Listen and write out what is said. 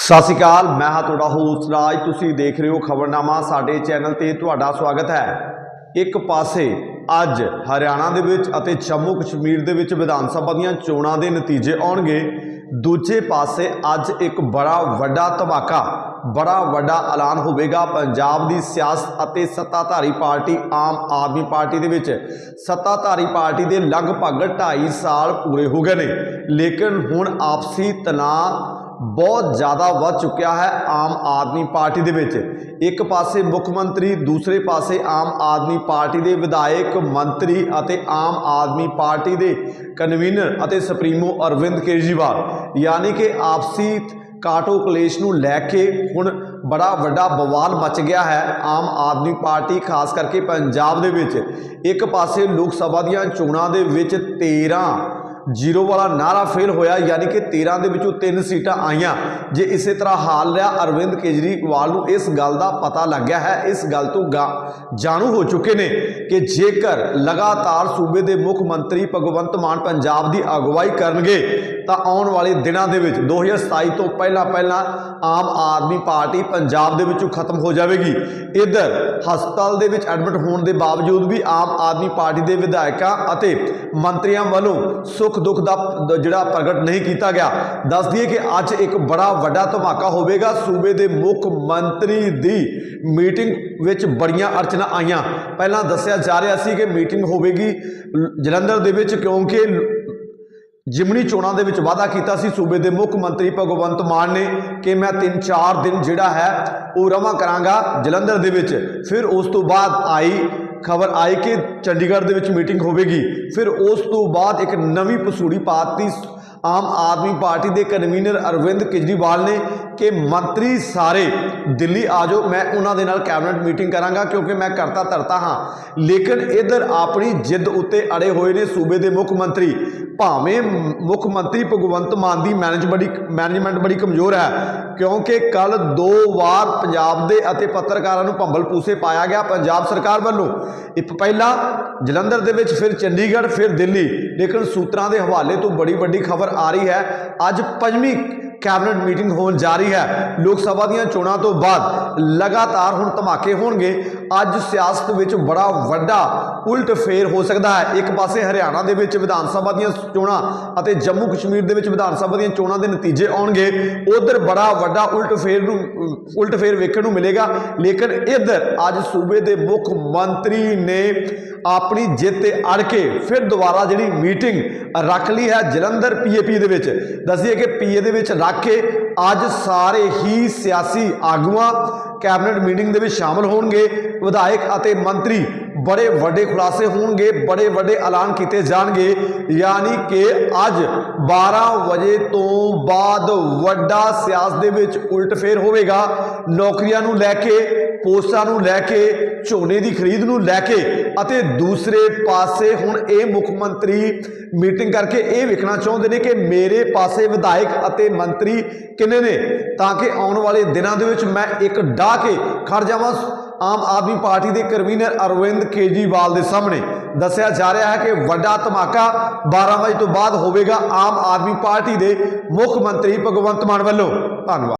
ਸਤਿ ਸ਼੍ਰੀ ਅਕਾਲ, ਮੈਂ ਹਾਂ ਤੁਹਾਡਾ ਹੋਸਟ ਰਾਜ। ਤੁਸੀਂ ਦੇਖ ਰਹੇ ਹੋ ਖਬਰਨਾਮਾ, ਸਾਡੇ ਚੈਨਲ ਤੇ ਤੁਹਾਡਾ ਸਵਾਗਤ ਹੈ। ਇੱਕ ਪਾਸੇ ਅੱਜ ਹਰਿਆਣਾ ਦੇ ਵਿੱਚ ਅਤੇ ਜੰਮੂ ਕਸ਼ਮੀਰ ਦੇ ਵਿੱਚ ਵਿਧਾਨ ਸਭਾ ਦੀਆਂ ਚੋਣਾਂ ਦੇ ਨਤੀਜੇ ਆਉਣਗੇ। ਦੂਜੇ ਪਾਸੇ ਅੱਜ ਇੱਕ ਬੜਾ ਵੱਡਾ ਧਮਾਕਾ, ਬੜਾ ਵੱਡਾ ਐਲਾਨ ਹੋਵੇਗਾ। ਪੰਜਾਬ ਦੀ ਸਿਆਸਤ ਅਤੇ ਸੱਤਾਧਾਰੀ ਪਾਰਟੀ ਆਮ ਆਦਮੀ ਪਾਰਟੀ ਦੇ ਵਿੱਚ। ਸੱਤਾਧਾਰੀ ਪਾਰਟੀ ਦੇ ਲਗਭਗ 2.5 ਸਾਲ ਪੂਰੇ ਹੋ ਗਏ ਨੇ। ਲੇਕਿਨ ਹੁਣ ਆਪਸੀ ਤਣਾਅ ਬਹੁਤ ਜ਼ਿਆਦਾ ਵੱਧ ਚੁੱਕਿਆ ਹੈ ਆਮ ਆਦਮੀ ਪਾਰਟੀ ਦੇ ਵਿੱਚ। ਇੱਕ ਪਾਸੇ ਮੁੱਖ ਮੰਤਰੀ, ਦੂਸਰੇ ਪਾਸੇ ਆਮ ਆਦਮੀ ਪਾਰਟੀ ਦੇ ਵਿਧਾਇਕ, ਮੰਤਰੀ ਅਤੇ ਆਮ ਆਦਮੀ ਪਾਰਟੀ ਦੇ ਕਨਵੀਨਰ ਅਤੇ ਸੁਪਰੀਮੋ ਅਰਵਿੰਦ ਕੇਜਰੀਵਾਲ। ਯਾਨੀ ਕਿ ਆਪਸੀ ਕਾਟੋ ਕਲੇਸ਼ ਨੂੰ ਲੈ ਕੇ ਹੁਣ ਬੜਾ ਵੱਡਾ ਬਵਾਲ ਮਚ ਗਿਆ ਹੈ ਆਮ ਆਦਮੀ ਪਾਰਟੀ, ਖਾਸ ਕਰਕੇ ਪੰਜਾਬ ਦੇ ਵਿੱਚ। ਇੱਕ ਪਾਸੇ ਲੋਕ ਸਭਾ ਦੀਆਂ ਚੋਣਾਂ ਦੇ ਵਿੱਚ 13 ਜ਼ੀਰੋ ਵਾਲਾ ਨਾਰਾ ਫੇਲ ਹੋਇਆ, ਯਾਨੀ ਕਿ 13 ਦੇ ਵਿੱਚੋਂ 3 ਸੀਟਾਂ ਆਈਆਂ। ਜੇ ਇਸੇ ਤਰ੍ਹਾਂ ਹਾਲ ਰਿਹਾ, ਅਰਵਿੰਦ ਕੇਜਰੀਵਾਲ ਨੂੰ ਇਸ ਗੱਲ ਦਾ ਪਤਾ ਲੱਗਿਆ ਹੈ। ਇਸ ਗੱਲ ਤੋਂ ਗਾ- ਜਾਣੂ ਹੋ ਚੁੱਕੇ ਨੇ ਕਿ ਜੇਕਰ ਲਗਾਤਾਰ ਸੂਬੇ ਦੇ ਮੁੱਖ ਮੰਤਰੀ ਭਗਵੰਤ ਮਾਨ ਪੰਜਾਬ ਦੀ ਅਗਵਾਈ ਕਰਨਗੇ, ਤਾਂ ਆਉਣ ਵਾਲੇ ਦਿਨਾਂ ਦੇ ਵਿੱਚ 2027 ਤੋਂ ਪਹਿਲਾਂ ਪਹਿਲਾਂ ਆਮ ਆਦਮੀ ਪਾਰਟੀ ਪੰਜਾਬ ਦੇ ਵਿੱਚੋਂ ਖਤਮ ਹੋ ਜਾਵੇਗੀ। ਇਧਰ ਹਸਪਤਾਲ ਦੇ ਵਿੱਚ ਐਡਮਿਟ ਹੋਣ ਦੇ ਬਾਵਜੂਦ ਵੀ ਆਮ ਆਦਮੀ ਪਾਰਟੀ ਦੇ ਵਿਧਾਇਕਾਂ ਅਤੇ ਮੰਤਰੀਆਂ ਵੱਲੋਂ ਸੁੱਖ ਦੁੱਖ ਦਾ ਜਿਹੜਾ ਪ੍ਰਗਟ ਨਹੀਂ ਕੀਤਾ ਗਿਆ। ਦੱਸ ਦਈਏ ਕਿ ਅੱਜ ਇੱਕ ਬੜਾ ਵੱਡਾ ਧਮਾਕਾ ਹੋਵੇਗਾ। ਸੂਬੇ ਦੇ ਮੁੱਖ ਮੰਤਰੀ ਦੀ ਮੀਟਿੰਗ ਵਿੱਚ ਬੜੀਆਂ ਅੜਚਨਾ ਆਈਆਂ। ਪਹਿਲਾਂ ਦੱਸਿਆ ਜਾ ਰਿਹਾ ਸੀ ਕਿ ਮੀਟਿੰਗ ਹੋਵੇਗੀ ਜਲੰਧਰ ਦੇ ਵਿੱਚ ਕਿਉਂਕਿ ਲ- ਜਿਮਣੀ ਚੋਣਾਂ ਦੇ ਵਿੱਚ ਵਾਅਦਾ ਕੀਤਾ ਸੀ। ਸੂਬੇ ਦੇ ਮੁੱਖ ਮੰਤਰੀ ਭਗਵੰਤ ਮਾਨ ਨੇ ਕਿ ਮੈਂ 3-4 ਦਿਨ ਜਿਹੜਾ ਹੈ, ਉਹ ਰਵਾਂ ਕਰਾਂਗਾ ਜਲੰਧਰ ਦੇ ਵਿੱਚ। ਫਿਰ ਉਸ ਤੋਂ ਬਾਅਦ ਆਈ ਖਬਰ ਆਈ ਕਿ ਚੰਡੀਗੜ੍ਹ ਦੇ ਵਿੱਚ ਮੀਟਿੰਗ ਹੋਵੇਗੀ। ਫਿਰ ਉਸ ਤੋਂ ਬਾਅਦ ਇੱਕ ਨਵੀਂ ਪਸੂੜੀ ਪਾਤੀ ਆਮ ਆਦਮੀ ਪਾਰਟੀ ਦੇ ਕਨਵੀਨਰ ਅਰਵਿੰਦ ਕੇਜਰੀਵਾਲ ਨੇ ਕਿ ਮੰਤਰੀ ਸਾਰੇ ਦਿੱਲੀ ਆ ਜਾਓ, ਮੈਂ ਉਹਨਾਂ ਦੇ ਨਾਲ ਕੈਬਨਿਟ ਮੀਟਿੰਗ ਕਰਾਂਗਾ ਕਿਉਂਕਿ ਮੈਂ ਕਰਤਾ ਧਰਤਾ ਹਾਂ। ਲੇਕਿਨ ਇਧਰ ਆਪਣੀ ਜਿੱਦ ਉੱਤੇ ਅੜੇ ਹੋਏ ਨੇ ਸੂਬੇ ਦੇ ਮੁੱਖ ਮੰਤਰੀ। ਭਾਵੇਂ ਮੁੱਖ ਮੰਤਰੀ ਭਗਵੰਤ ਮਾਨ ਦੀ ਮੈਨੇਜ ਬੜੀ, ਮੈਨੇਜਮੈਂਟ ਬੜੀ ਕਮਜ਼ੋਰ ਹੈ, ਕਿਉਂਕਿ ਕੱਲ ਦੋ ਵਾਰ ਪੰਜਾਬ ਦੇ ਅਤੇ ਪੱਤਰਕਾਰਾਂ ਨੂੰ ਭੰਬਲ ਪੂਸੇ ਪਾਇਆ ਗਿਆ ਪੰਜਾਬ ਸਰਕਾਰ ਵੱਲੋਂ। ਇੱਕ ਪਹਿਲਾਂ ਜਲੰਧਰ ਦੇ ਵਿੱਚ, ਫਿਰ ਚੰਡੀਗੜ੍ਹ, ਫਿਰ ਦਿੱਲੀ। ਲੇਕਿਨ ਸੂਤਰਾਂ ਦੇ ਹਵਾਲੇ ਤੋਂ ਬੜੀ ਵੱਡੀ ਖਬਰ ਆ ਰਹੀ ਹੈ। ਅੱਜ ਪੰਜਵੀਂ ਕੈਬਨਿਟ ਮੀਟਿੰਗ ਹੋਣ ਜਾ ਰਹੀ ਹੈ। ਲੋਕ ਸਭਾ ਦੀਆਂ ਚੋਣਾਂ ਤੋਂ ਬਾਅਦ ਲਗਾਤਾਰ ਹੁਣ ਧਮਾਕੇ ਹੋਣਗੇ। ਅੱਜ ਸਿਆਸਤ ਵਿੱਚ ਬੜਾ ਵੱਡਾ ਉਲਟ ਫੇਰ ਹੋ ਸਕਦਾ ਹੈ। ਇੱਕ ਪਾਸੇ ਹਰਿਆਣਾ ਦੇ ਵਿੱਚ ਵਿਧਾਨ ਸਭਾ ਦੀਆਂ ਚੋਣਾਂ ਅਤੇ ਜੰਮੂ ਕਸ਼ਮੀਰ ਦੇ ਵਿੱਚ ਵਿਧਾਨ ਸਭਾ ਦੀਆਂ ਚੋਣਾਂ ਦੇ ਨਤੀਜੇ ਆਉਣਗੇ। ਉਧਰ ਬੜਾ ਵੱਡਾ ਉਲਟ ਫੇਰ ਨੂੰ, ਉਲਟ ਫੇਰ ਵੇਖਣ ਨੂੰ ਮਿਲੇਗਾ। ਲੇਕਿਨ ਇੱਧਰ ਅੱਜ ਸੂਬੇ ਦੇ ਮੁੱਖ ਮੰਤਰੀ ਨੇ ਆਪਣੀ ਜਿੱਤ ਤੇ ਅੜ ਕੇ ਫਿਰ ਦੁਬਾਰਾ ਜਿਹੜੀ ਮੀਟਿੰਗ ਰੱਖ ਲਈ ਹੈ ਜਲੰਧਰ ਪੀਏਪੀ ਦੇ ਵਿੱਚ। ਦੱਸੀਏ ਕਿ ਪੀਏ ਦੇ ਵਿੱਚ ਰੱਖ ਕੇ ਅੱਜ ਸਾਰੇ ਹੀ ਸਿਆਸੀ ਆਗੂਆਂ ਕੈਬਨਿਟ ਮੀਟਿੰਗ ਦੇ ਵਿੱਚ ਸ਼ਾਮਲ ਹੋਣਗੇ। ਵਿਧਾਇਕ ਅਤੇ ਮੰਤਰੀ ਬੜੇ ਵੱਡੇ ਖੁਲਾਸੇ ਹੋਣਗੇ, ਬੜੇ ਵੱਡੇ ਐਲਾਨ ਕੀਤੇ ਜਾਣਗੇ। ਯਾਨੀ ਕਿ ਅੱਜ 12 ਵਜੇ ਤੋਂ ਬਾਅਦ ਵੱਡਾ ਸਿਆਸਤ ਦੇ ਵਿੱਚ ਉਲਟ ਫੇਰ ਹੋਵੇਗਾ। ਨੌਕਰੀਆਂ ਨੂੰ ਲੈ ਕੇ, ਪੋਸਟਾਂ ਨੂੰ ਲੈ ਕੇ, ਝੋਨੇ ਦੀ ਖਰੀਦ ਨੂੰ ਲੈ ਕੇ ਅਤੇ ਦੂਸਰੇ ਪਾਸੇ ਹੁਣ ਇਹ ਮੁੱਖ ਮੰਤਰੀ ਮੀਟਿੰਗ ਕਰਕੇ ਇਹ ਵੇਖਣਾ ਚਾਹੁੰਦੇ ਨੇ ਕਿ ਮੇਰੇ ਪਾਸੇ ਵਿਧਾਇਕ ਅਤੇ ਮੰਤਰੀ ਕਿੰਨੇ ਨੇ, ਤਾਂ ਕਿ ਆਉਣ ਵਾਲੇ ਦਿਨਾਂ ਦੇ ਵਿੱਚ ਮੈਂ ਇੱਕ ਡਾਹ ਕੇ ਖੜ ਜਾਵਾਂ। ਆਮ ਆਦਮੀ ਪਾਰਟੀ ਦੇ ਕਨਵੀਨਰ ਅਰਵਿੰਦ ਕੇਜਰੀਵਾਲ ਦੇ ਸਾਹਮਣੇ ਦੱਸਿਆ ਜਾ ਰਿਹਾ ਹੈ ਕਿ ਵੱਡਾ ਧਮਾਕਾ 12 ਵਜੇ ਤੋਂ ਬਾਅਦ ਹੋਵੇਗਾ ਆਮ ਆਦਮੀ ਪਾਰਟੀ ਦੇ ਮੁੱਖ ਮੰਤਰੀ ਭਗਵੰਤ ਮਾਨ ਵੱਲੋਂ। ਧੰਨਵਾਦ।